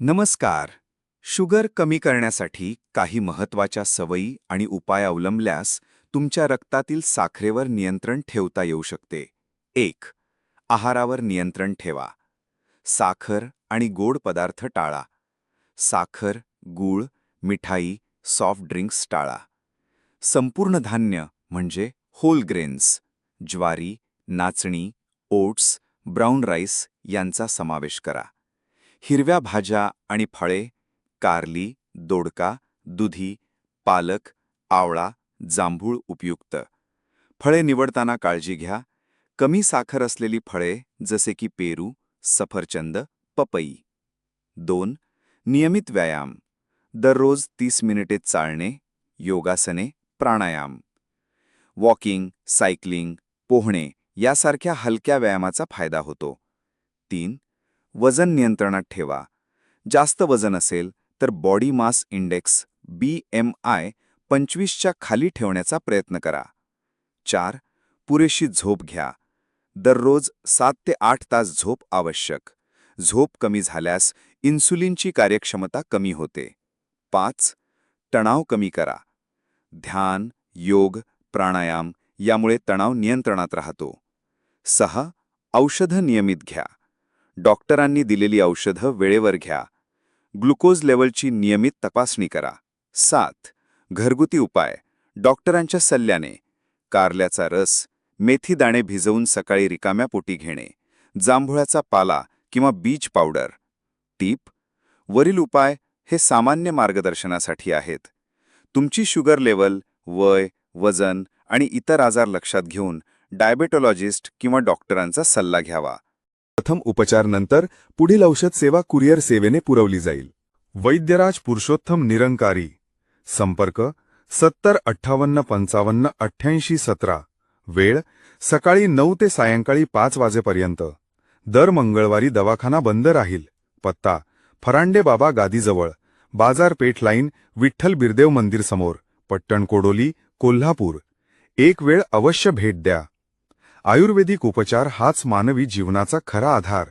नमस्कार. शुगर कमी करण्यासाठी काही महत्त्वाच्या सवयी आणि उपाय अवलंबल्यास तुमच्या रक्तातील साखरेवर नियंत्रण ठेवता येऊ शकते. एक आहारावर नियंत्रण ठेवा. साखर आणि गोड पदार्थ टाळा. साखर गूळ मिठाई सॉफ्ट ड्रिंक्स टाळा. संपूर्ण धान्य म्हणजे होल ग्रेन्स ज्वारी नाचणी ओट्स ब्राऊन राईस यांचा समावेश करा. हिरव्या भाज्या आणि फळे कारली दोडका दुधी पालक आवळा जांभूळ उपयुक्त. फळे निवडताना काळजी घ्या. कमी साखर असलेली फळे जसे की पेरू सफरचंद पपई. दोन नियमित व्यायाम. दररोज तीस मिनिटे चालणे योगासने प्राणायाम. वॉकिंग सायकलिंग पोहणे यासारख्या हलक्या व्यायामाचा फायदा होतो. तीन वजन नियंत्रणात ठेवा. जास्त वजन असेल तर body mass index B M I पंचवीसच्या खाली ठेवण्याचा प्रयत्न करा. चार पुरेशी झोप घ्या. दररोज सात ते आठ तास झोप आवश्यक. झोप कमी झाल्यास इन्सुलिनची कार्यक्षमता कमी होते. पाच तणाव कमी करा. ध्यान योग प्राणायाम यामुळे तणाव नियंत्रणात राहतो. सहा औषधं नियमित घ्या. डॉक्टरांनी दिलेली औषधं वेळेवर घ्या. ग्लुकोज लेवलची नियमित तपासणी करा. सात. घरगुती उपाय. डॉक्टरांच्या सल्ल्याने. कारल्याचा रस मेथी दाणे भिजवून सकाळी रिकाम्या पोटी घेणे जांभुळाचा पाला किंवा बीज पावडर. टीप. वरील उपाय हे सामान्य मार्गदर्शनासाठी आहेत. तुमची शुगर लेवल वय वजन आणि इतर आजार लक्षात घेऊन डायबेटॉलॉजिस्ट किंवा डॉक्टरांचा सल्ला घ्यावा. प्रथम उपचार नंतर पुढील औषध सेवा कुरिअर सेवेने पुरवली जाईल. वैद्यराज पुरुषोत्तम निरंकारी. संपर्क सत्तर अठ्ठावन्न पंचावन्न अठ्ठ्याऐंशी सतरा. वेळ सकाळी नऊ ते सायंकाळी पाच वाजेपर्यंत. दर मंगळवारी दवाखाना बंद राहील. पत्ता फरांडे बाबा गादीजवळ. बाजारपेठ लाईन विठ्ठल बिरदेव मंदिर समोर. पट्टण कोडोली कोल्हापूर. एक वेळ अवश्य भेट द्या. आयुर्वेदिक उपचार हाच मानवी जीवनाचा खरा आधार.